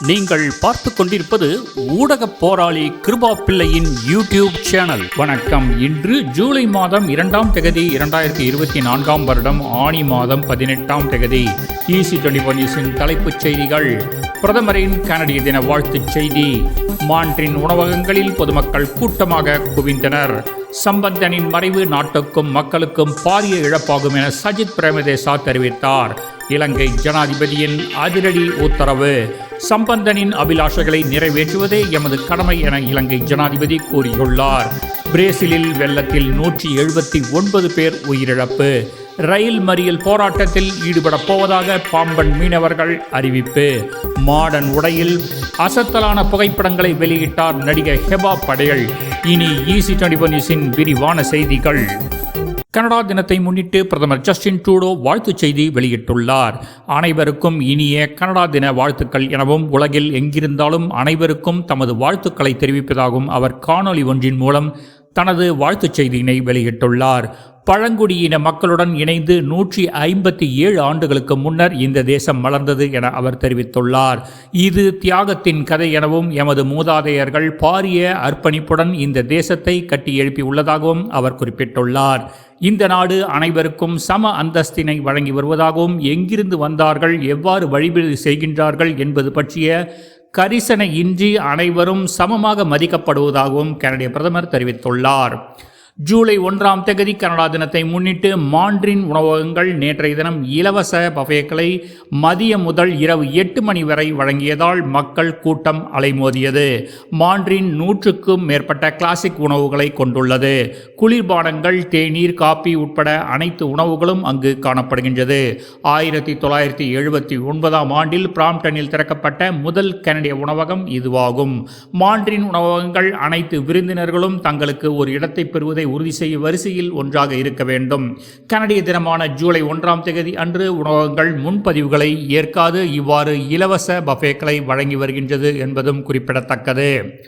நீங்கள் பார்த்து கொண்டிருப்பது ஊடக போராளி கிருபா பிள்ளையின் யூடியூப் சேனல். வணக்கம். இன்று ஜூலை மாதம் இரண்டாம் தேதி இரண்டாயிரத்தி இருபத்தி நான்காம் வருடம் ஆணி மாதம் பதினெட்டாம் தேதி. ஈசி டுவெண்டி நியூஸின் தலைப்புச் செய்திகள். பிரதமரின் கனடிய தின வாழ்த்துச் செய்தி. மான்றின் உணவகங்களில் பொதுமக்கள் கூட்டமாக குவிந்தனர். சம்பந்தனின் மறைவு நாட்டுக்கும் மக்களுக்கும் பாரிய இழப்பாகும் என சஜித் பிரேமதேசா தெரிவித்தார். இலங்கை ஜனாதிபதியின் அதிரடி உத்தரவு. சம்பந்தனின் அபிலாஷைகளை நிறைவேற்றுவதே எமது கடமை என இலங்கை ஜனாதிபதி கூறியுள்ளார். பிரேசிலில் வெள்ளத்தில் நூற்றி எழுபத்தி ஒன்பது பேர் உயிரிழப்பு. ரயில் மறியல் போராட்டத்தில் ஈடுபடப் போவதாக பாம்பன் மீனவர்கள் அறிவிப்பு. மாடன் உடையில் அசத்தலான புகைப்படங்களை வெளியிட்டார் நடிகர் ஹெபா படையல் இனி ஈசி டுவெண்டி விரிவான செய்திகள். கனடா தினத்தை முன்னிட்டு பிரதமர் ஜஸ்டின் ட்ரூடோ வாழ்த்துச் செய்தி வெளியிட்டுள்ளார். அனைவருக்கும் இனிய கனடா தின வாழ்த்துக்கள் எனவும் உலகில் எங்கிருந்தாலும் அனைவருக்கும் தமது வாழ்த்துக்களை தெரிவிப்பதாகவும் அவர் காணொளி ஒன்றின் மூலம் தனது வாழ்த்துச் செய்தியினை வெளியிட்டுள்ளார். பழங்குடியின மக்களுடன் இணைந்து நூற்றி ஐம்பத்தி ஏழு ஆண்டுகளுக்கு முன்னர் இந்த தேசம் மலர்ந்தது என அவர் தெரிவித்துள்ளார். இது தியாகத்தின் கதை எனவும் எமது மூதாதையர்கள் பாரிய அர்ப்பணிப்புடன் இந்த தேசத்தை கட்டி எழுப்பியுள்ளதாகவும் அவர் குறிப்பிட்டுள்ளார். இந்த நாடு அனைவருக்கும் சம அந்தஸ்தினை வழங்கி வருவதாகவும் எங்கிருந்து வந்தார்கள் எவ்வாறு வழிபடு செய்கின்றார்கள் என்பது பற்றிய கரிசனை இன்றி அனைவரும் சமமாக மதிக்கப்படுவதாகவும் கனடிய பிரதமர் தெரிவித்துள்ளார். ஜூலை ஒன்றாம் தேதி கனடா தினத்தை முன்னிட்டு மாண்ட்ரின் உணவகங்கள் நேற்றைய தினம் இலவச பஃபேக்களை மதியம் முதல் இரவு எட்டு மணி வரை வழங்கியதால் மக்கள் கூட்டம் அலைமோதியது. மாண்ட்ரின் நூற்றுக்கும் மேற்பட்ட கிளாசிக் உணவுகளை கொண்டுள்ளது. குளிர்பானங்கள் தேநீர் காப்பி உட்பட அனைத்து உணவுகளும் அங்கு காணப்படுகின்றது. ஆயிரத்தி தொள்ளாயிரத்தி எழுபத்தி ஒன்பதாம் ஆண்டில் பிராம்டனில் திறக்கப்பட்ட முதல் கனடிய உணவகம் இதுவாகும். மாண்ட்ரின் உணவகங்கள் அனைத்து விருந்தினர்களும் தங்களுக்கு ஒரு இடத்தை பெறுவதை உறுதி செய்ய வரிசையில் ஒன்றாக இருக்க வேண்டும். கனடிய தினமான ஜூலை ஒன்றாம் தேதி அன்று உணவகங்கள் முன்பதிவுகளை ஏற்காது இவ்வாறு இலவச பஃபேக்களை வழங்கி வருகின்றது என்பதும் குறிப்பிடத்தக்கது.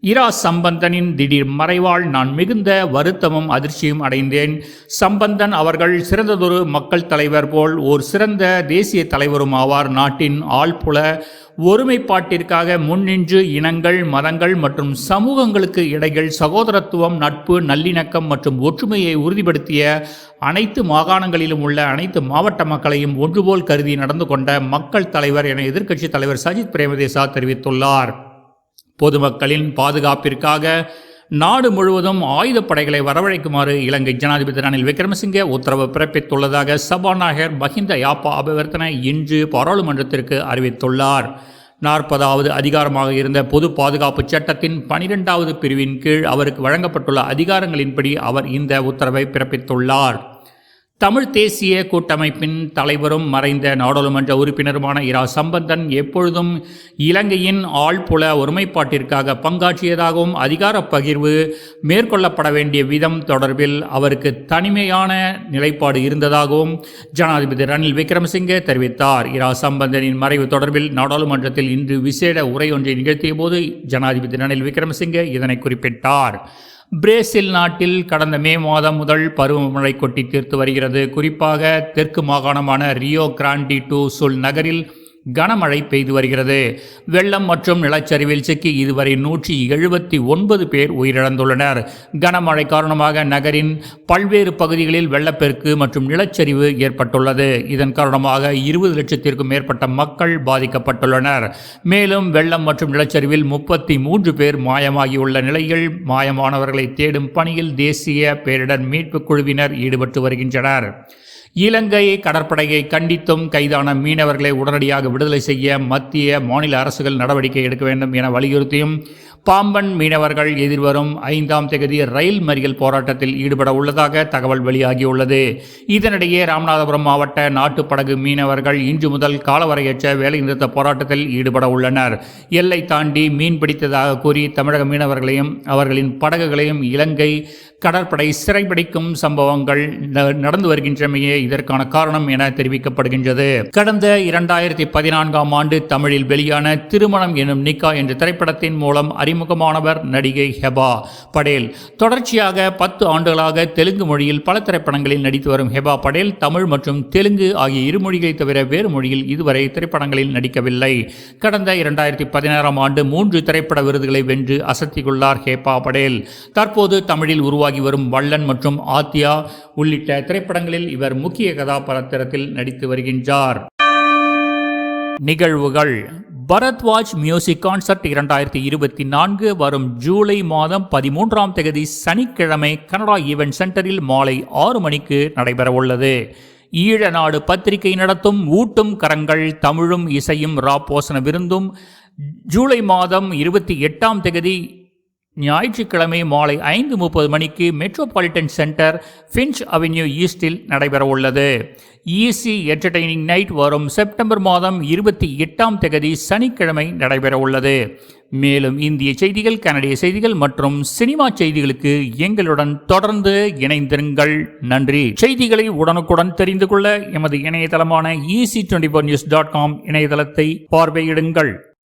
இரா சம்பந்தனின் திடீர் மறைவால் நான் மிகுந்த வருத்தமும் அதிர்ச்சியும் அடைந்தேன். சம்பந்தன் அவர்கள் சிறந்ததொரு மக்கள் தலைவர் போல் ஓர் சிறந்த தேசிய தலைவரும் ஆவார். நாட்டின் ஆழ்புல ஒருமைப்பாட்டிற்காக முன்னின்று இனங்கள் மதங்கள் மற்றும் சமூகங்களுக்கு இடையில் சகோதரத்துவம் நட்பு நல்லிணக்கம் மற்றும் ஒற்றுமையை உறுதிப்படுத்திய அனைத்து மாகாணங்களிலும் உள்ள அனைத்து மாவட்ட மக்களையும் ஒன்றுபோல் கருதி நடந்து கொண்ட மக்கள் தலைவர் என எதிர்க்கட்சித் தலைவர் சஜித் பிரேமதேசா தெரிவித்துள்ளார். பொதுமக்களின் பாதுகாப்பிற்காக நாடு முழுவதும் ஆயுதப்படைகளை வரவழைக்குமாறு இலங்கை ஜனாதிபதி ரணில் விக்ரமசிங்கே உத்தரவு பிறப்பித்துள்ளதாக சபாநாயகர் மஹிந்த யாப்பா அபிவர்த்தனை இன்று பாராளுமன்றத்திற்கு அறிவித்துள்ளார். நாற்பதாவது அதிகாரமாக இருந்த பொது பாதுகாப்பு சட்டத்தின் பனிரெண்டாவது பிரிவின் கீழ் அவருக்கு வழங்கப்பட்டுள்ள அதிகாரங்களின்படி அவர் இந்த உத்தரவை பிறப்பித்துள்ளார். தமிழ் தேசிய கூட்டமைப்பின் தலைவரும் மறைந்த நாடாளுமன்ற உறுப்பினருமான இரா. சம்பந்தன் எப்பொழுதும் இலங்கையின் ஆழ்புல ஒருமைப்பாட்டிற்காக பங்காற்றியதாகவும் அதிகார பகிர்வு மேற்கொள்ளப்பட வேண்டிய விதம் தொடர்பில் அவருக்கு தனிமையான நிலைப்பாடு இருந்ததாகவும் ஜனாதிபதி ரணில் விக்ரமசிங்கே தெரிவித்தார். இரா. சம்பந்தனின் மறைவு தொடர்பில் நாடாளுமன்றத்தில் இன்று விசேட உரை ஒன்றை நிகழ்த்திய போது ஜனாதிபதி ரணில் விக்ரமசிங்கே இதனை குறிப்பிட்டார். பிரேசில் நாட்டில் கடந்த மே மாதம் முதல் பருவமழை கொட்டி தீர்த்து வருகிறது. குறிப்பாக தெற்கு மாகாணமான ரியோ கிராண்டி டூ சுல் நகரில் கனமழை பெய்து வருகிறது. வெள்ளம் மற்றும் நிலச்சரிவில் சிக்கி இதுவரை நூற்றி எழுபத்தி ஒன்பது பேர் உயிரிழந்துள்ளனர். கனமழை காரணமாக நகரின் பல்வேறு பகுதிகளில் வெள்ளப்பெருக்கு மற்றும் நிலச்சரிவு ஏற்பட்டுள்ளது. இதன் காரணமாக இருபது லட்சத்திற்கும் மேற்பட்ட மக்கள் பாதிக்கப்பட்டுள்ளனர். மேலும் வெள்ளம் மற்றும் நிலச்சரிவில் முப்பத்தி மூன்று பேர் மாயமாகியுள்ள நிலையில் மாயமானவர்களை தேடும் பணியில் தேசிய பேரிடர் மீட்புக் குழுவினர் ஈடுபட்டு வருகின்றனர். இலங்கை கடற்படையை கண்டித்தும் கைதான மீனவர்களை உடனடியாக விடுதலை செய்ய மத்திய மாநில அரசுகள் நடவடிக்கை எடுக்க வேண்டும் என வலியுறுத்தியும் பாம்பன் மீனவர்கள் எதிர்வரும் ஐந்தாம் தேதி ரயில் மறியல் போராட்டத்தில் ஈடுபட உள்ளதாக தகவல் வெளியாகியுள்ளது. இதனிடையே ராமநாதபுரம் மாவட்ட நாட்டுப்படகு மீனவர்கள் இன்று முதல் காலவரையற்ற வேலைநிறுத்த போராட்டத்தில் ஈடுபட உள்ளனர். எல்லை தாண்டி மீன் பிடித்ததாக கூறி தமிழக மீனவர்களையும் அவர்களின் படகுகளையும் இலங்கை கடற்படை சிறைபிடிக்கும் சம்பவங்கள் நடந்து வருகின்றமையே இதற்கான காரணம் என தெரிவிக்கப்படுகின்றது. கடந்த இரண்டாயிரத்தி பதினான்காம் ஆண்டு தமிழில் வெளியான திருமணம் எனும் நிக்கா என்ற திரைப்படத்தின் மூலம் அறி அறிமுகமானவர் நடிகை ஹெபா படேல். தொடர்ச்சியாக பத்து ஆண்டுகளாக தெலுங்கு மொழியில் பல திரைப்படங்களில் நடித்து வரும் ஹெபா படேல் தமிழ் மற்றும் தெலுங்கு ஆகிய இரு மொழிகளை தவிர வேறு மொழியில் இதுவரை திரைப்படங்களில் நடிக்கவில்லை. கடந்த இரண்டாயிரத்தி பதினாறாம் ஆண்டு மூன்று திரைப்பட விருதுகளை வென்று அசத்தியுள்ளார் ஹேபா படேல். தற்போது தமிழில் உருவாகி வரும் வள்ளன் மற்றும் ஆத்யா உள்ளிட்ட திரைப்படங்களில் இவர் முக்கிய கதாபாத்திரத்தில் நடித்து வருகின்றார். நிகழ்வுகள் பரத்வாஜ் மியூசிக் கான்சர்ட் இரண்டாயிரத்தி இருபத்தி நான்கு வரும் ஜூலை மாதம் பதிமூன்றாம் தேதி சனிக்கிழமை கனடா ஈவென்ட் சென்டரில் மாலை ஆறு மணிக்கு நடைபெறவுள்ளது. ஈழநாடு பத்திரிகை நடத்தும் ஊட்டும் கரங்கள் தமிழும் இசையும் ராப்போசன விருந்தும் ஜூலை மாதம் இருபத்தி எட்டாம் தேதி ஞாயிற்றுக்கிழமை மாலை ஐந்து முப்பது மணிக்கு மெட்ரோபாலிட்டன் சென்டர் ஃபின்ச் அவென்யூ ஈஸ்டில் நடைபெறவுள்ளது. ஈசி என்டர்டெய்னிங் நைட் வரும் செப்டம்பர் மாதம் இருபத்தி எட்டாம் தேதி சனிக்கிழமை நடைபெறவுள்ளது. மேலும் இந்திய செய்திகள் கனடிய செய்திகள் மற்றும் சினிமா செய்திகளுக்கு எங்களுடன் தொடர்ந்து இணைந்திருங்கள். நன்றி. செய்திகளை உடனுக்குடன் தெரிந்து கொள்ள எமது இணையதளமான easy twenty four news dot com இணையதளத்தை பார்வையிடுங்கள்.